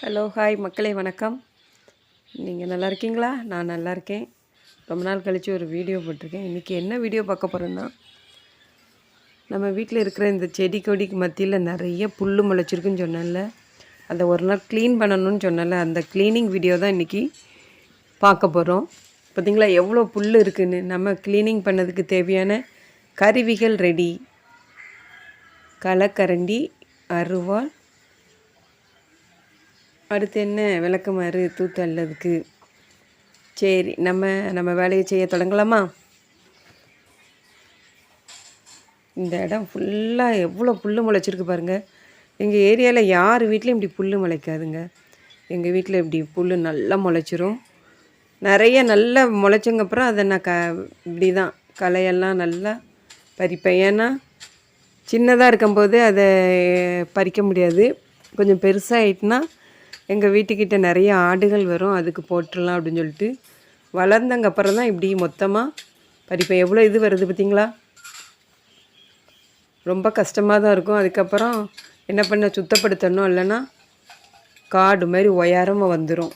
Hello hi மக்களே வணக்கம். நீங்கள் நல்லா இருக்கீங்களா? நான் நல்லா இருக்கேன். ரொம்ப நாள் கழித்து ஒரு வீடியோ போட்டிருக்கேன். இன்றைக்கி என்ன வீடியோ பார்க்க போகிறோன்னா நம்ம வீட்டில் இருக்கிற இந்த செடி கொடிக்கு மத்தியில் நிறைய புல் முளைச்சிருக்குன்னு சொன்னேன்ல. அதை ஒரு நாள் க்ளீன் பண்ணணும்னு சொன்னேன்ல. அந்த க்ளீனிங் வீடியோ தான் இன்றைக்கி பார்க்க போகிறோம் பார்த்தீங்களா? எவ்வளோ புல் இருக்குதுன்னு நம்ம க்ளீனிங் பண்ணதுக்கு தேவையான கருவிகள் ரெடி களைக்கரண்டி அருவாள் அடுத்து என்ன? விளக்குமாறு தூத்து சரி நம்ம நம்ம வேலையை செய்ய தொடங்கலாமா? இந்த இடம் ஃபுல்லாக எவ்வளோ புல் முளைச்சிருக்கு பாருங்கள் எங்கள் ஏரியாவில் யார் வீட்லேயும் இப்படி புல் முளைக்காதுங்க. எங்கள் வீட்டில் இப்படி புல் நல்லா முளைச்சிரும். நிறைய நல்லா முளைச்சங்கப்புறம் அதை நான் க இப்படி தான் களையெல்லாம் நல்லா பறிப்பேன். ஏன்னா சின்னதாக இருக்கும்போது அதை பறிக்க முடியாது. கொஞ்சம் பெருசாகிட்டுனா எங்கள் வீட்டுக்கிட்ட நிறைய ஆடுகள் வரும். அதுக்கு போட்டுடலாம் அப்படின்னு சொல்லிட்டு வளர்ந்தங்க அப்புறம் தான் இப்படி மொத்தமாக பறிப்பேன் எவ்வளோ இது வருது பார்த்திங்களா ரொம்ப கஷ்டமாக தான் இருக்கும். அதுக்கப்புறம் என்ன பண்ண சுத்தப்படுத்தணும் இல்லைன்னா காடு மாதிரி உயரமாக வந்துடும்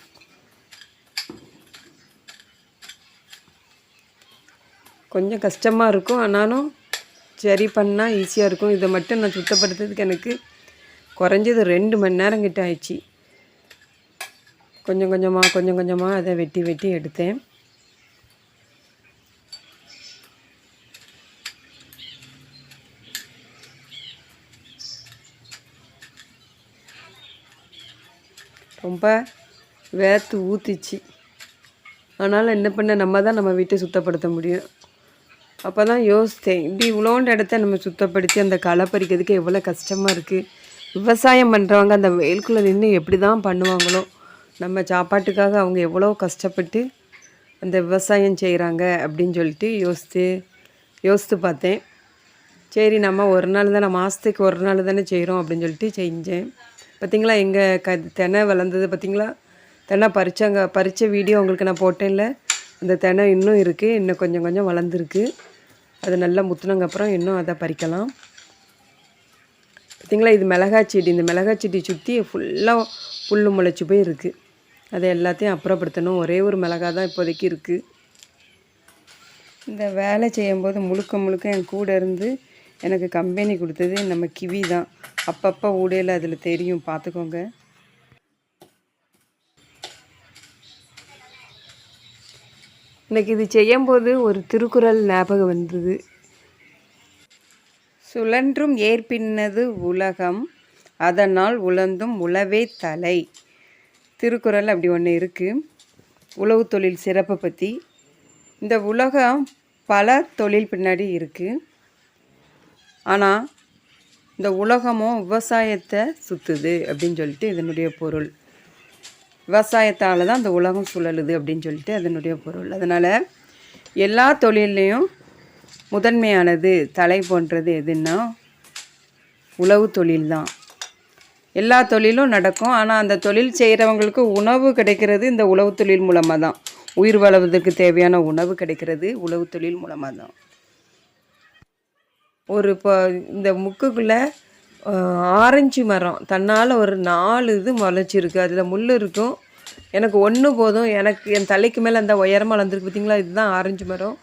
கொஞ்சம் கஷ்டமாக இருக்கும். ஆனாலும் சரி பண்ணால் ஈஸியாக இருக்கும். இதை மட்டும் நான் சுத்தப்படுத்துறதுக்கு எனக்கு குறைஞ்சது ரெண்டு மணி நேரம் கிட்ட ஆயிடுச்சு. கொஞ்சம் கொஞ்சமாக கொஞ்சம் கொஞ்சமாக அதை வெட்டி வெட்டி எடுத்தேன். ரொம்ப வேர்த்து ஊற்றிச்சு அதனால் என்ன பண்ண நம்ம தான் நம்ம வீட்டை சுத்தப்படுத்த முடியும். அப்போ தான் யோசித்தேன் இப்படி இவ்வளோண்டு இடத்த நம்ம சுத்தப்படுத்தி அந்த களை பறிக்கிறதுக்கு எவ்வளோ கஷ்டமாக இருக்குது விவசாயம் பண்ணுறவங்க அந்த வெயிலுக்குள்ளே நின்று எப்படி தான் பண்ணுவாங்களோ. நம்ம சாப்பாட்டுக்காக அவங்க எவ்வளோ கஷ்டப்பட்டு அந்த விவசாயம் செய்கிறாங்க அப்படின்னு சொல்லிட்டு யோசித்து யோசித்து பார்த்தேன். சரி நம்ம ஒரு நாள் தானே மாதத்துக்கு ஒரு நாள் தானே செய்கிறோம் அப்படின்னு சொல்லிட்டு செஞ்சேன். பார்த்திங்களா எங்கள் க தினை வளர்ந்தது பார்த்திங்களா? தெனை பறிச்சாங்க பறித்த வீடியோ உங்களுக்கு நான் போட்டேன்ல. அந்த தினை இன்னும் இருக்குது இன்னும் கொஞ்சம் கொஞ்சம் வளர்ந்துருக்கு. அது நல்லா முத்துனங்கப்புறம் இன்னும் அதை பறிக்கலாம். பார்த்திங்களா இது மிளகாய் செடி இந்த மிளகாய் செடி சுற்றி ஃபுல்லாக புல் முளைச்சி போய் இருக்குது அதை எல்லாத்தையும் அப்புறப்படுத்தணும். ஒரே ஒரு மிளகா தான் இப்போதைக்கு இருக்குது இந்த வேலை செய்யும்போது முழுக்க முழுக்க என் கூட இருந்து எனக்கு கம்பெனி கொடுத்தது நம்ம கிவி தான் அப்பப்போ ஊடையில் அதில் தெரியும். பார்த்துக்கோங்க எனக்கு இது செய்யும்போது ஒரு திருக்குறள் ஞாபகம் வந்தது. சுழன்றும் ஏற்பின்னது உலகம் அதனால் உழந்தும் உழவே தலை. திருக்குறள் அப்படி ஒன்று இருக்குது உழவு தொழில் சிறப்பை பற்றி இந்த உலகம் பல தொழில் பின்னாடி இருக்குது ஆனால் இந்த உலகமும் விவசாயத்தை சுற்றுது அப்படின்னு சொல்லிட்டு இதனுடைய பொருள். விவசாயத்தால் தான் இந்த உலகம் சுழலுது அப்படின்னு சொல்லிட்டு அதனுடைய பொருள். அதனால் எல்லா தொழில்லையும் முதன்மையானது தலை போன்றது எதுன்னா உழவு தொழில் தான் எல்லா தொழிலும் நடக்கும். ஆனால் அந்த தொழில் செய்கிறவங்களுக்கு உணவு கிடைக்கிறது இந்த உழவு தொழில் மூலமாக தான் உயிர் வாழ்வதற்கு தேவையான உணவு கிடைக்கிறது உழவு தொழில் மூலமாக தான் ஒரு இப்போ இந்த முக்குக்குள்ளே ஆரஞ்சு மரம். தன்னால் ஒரு நாலு இது முளைச்சிருக்கு. அதில் முள் இருக்கும். எனக்கு ஒன்று போதும். எனக்கு என் தலைக்கு மேலே அந்த உயரமாக வளர்ந்துருக்கு. பார்த்தீங்களா இதுதான் ஆரஞ்சு மரம்.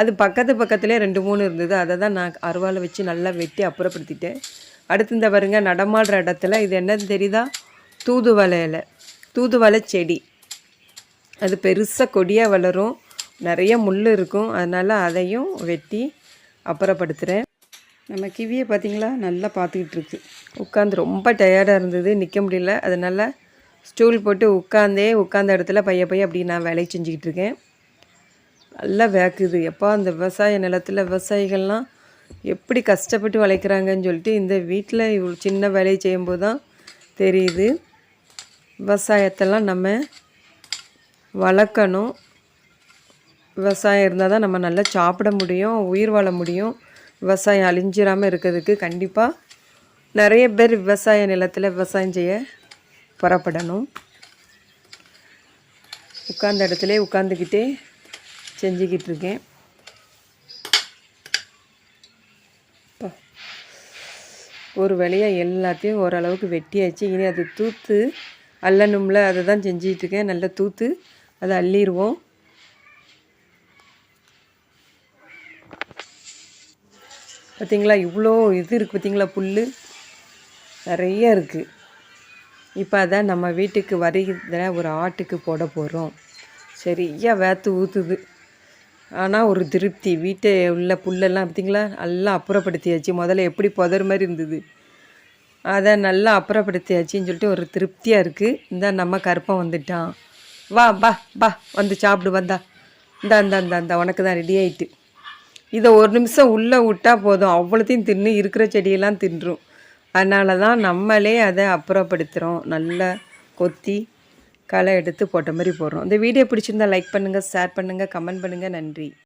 அது பக்கத்து பக்கத்துலேயே ரெண்டு மூணு இருந்தது. அதை தான் நான் அருவாவில் வச்சு நல்லா வெட்டி அப்புறப்படுத்திட்டேன். அடுத்து இந்த பாருங்க நடமாடுற இடத்துல இது என்னது தெரியுதா? தூதுவளை இலை தூதுவளை செடி. அது பெருசாக கொடியாக வளரும். நிறைய முள் இருக்கும். அதனால் அதையும் வெட்டி அப்புறப்படுத்துகிறேன் நம்ம கிவியை பார்த்திங்களா? நல்லா பார்த்துக்கிட்டு இருக்கு. உட்காந்து ரொம்ப டயர்டாக இருந்தது. நிற்க முடியல. அதனால் ஸ்டூல் போட்டு உட்காந்தே உட்காந்த இடத்துல பைய பைய அப்படி நான் வேலை செஞ்சுக்கிட்டு இருக்கேன். நல்லா வேக்குது. எப்போ அந்த விவசாய நிலத்தில் விவசாயிகள்லாம் எப்படி கஷ்டப்பட்டு வளைக்கிறாங்கன்னு சொல்லிட்டு இந்த வீட்டில் இவ்வளோ சின்ன வேலையை செய்யும்போது தான் தெரியுது. விவசாயத்தெல்லாம் நம்ம வளர்க்கணும். விவசாயம் இருந்தால் தான் நம்ம நல்லா சாப்பிட முடியும் உயிர் வாழ முடியும். விவசாயம் அழிஞ்சிடாமல் இருக்கிறதுக்கு கண்டிப்பாக நிறைய பேர் விவசாய நிலத்தில் விவசாயம் செய்ய புறப்படணும். உட்கார்ந்த இடத்துல உட்காந்துக்கிட்டே செஞ்சுக்கிட்டு இருக்கேன். ஒரு வழியாக எல்லாத்தையும் ஓரளவுக்கு வெட்டியாச்சு. இனி அது தூத்து அல்லணும்ல அதை தான் செஞ்சிகிட்ருக்கேன் நல்லா தூத்து அதை அள்ளிடுவோம் பார்த்தீங்களா இவ்வளோ இது இருக்குது பார்த்தீங்களா புல் நிறைய இருக்குது இப்போ அதை நம்ம வீட்டுக்கு வருகிற ஒரு ஆட்டுக்கு போட போகிறோம் சரியா வேத்து ஊற்றுது ஆனால் ஒரு திருப்தி. வீட்டை உள்ள புல்லெல்லாம் பார்த்திங்களா நல்லா அப்புறப்படுத்தியாச்சு. முதல்ல எப்படி புதர் மாதிரி இருந்தது. அதை நல்லா அப்புறப்படுத்தியாச்சின்னு சொல்லிட்டு ஒரு திருப்தியாக இருக்குது இந்த நம்ம கருப்பம் வந்துட்டான். வா பா பா வந்து சாப்பிடு வந்தா. இந்தா இந்தா இந்தா இந்த உனக்கு தான் ரெடி ஆகிட்டு இதை ஒரு நிமிஷம் உள்ளே விட்டால் போதும். அவ்வளோத்தையும் தின்னு இருக்கிற செடியெல்லாம் தின்றும். அதனால தான் நம்மளே அதை அப்புறப்படுத்துகிறோம் நல்லா கொத்தி களை எடுத்து போட்ட மாதிரி போடுறோம். இந்த வீடியோ பிடிச்சிருந்தா லைக் பண்ணுங்கள் ஷேர் பண்ணுங்கள் கமெண்ட் பண்ணுங்கள் நன்றி.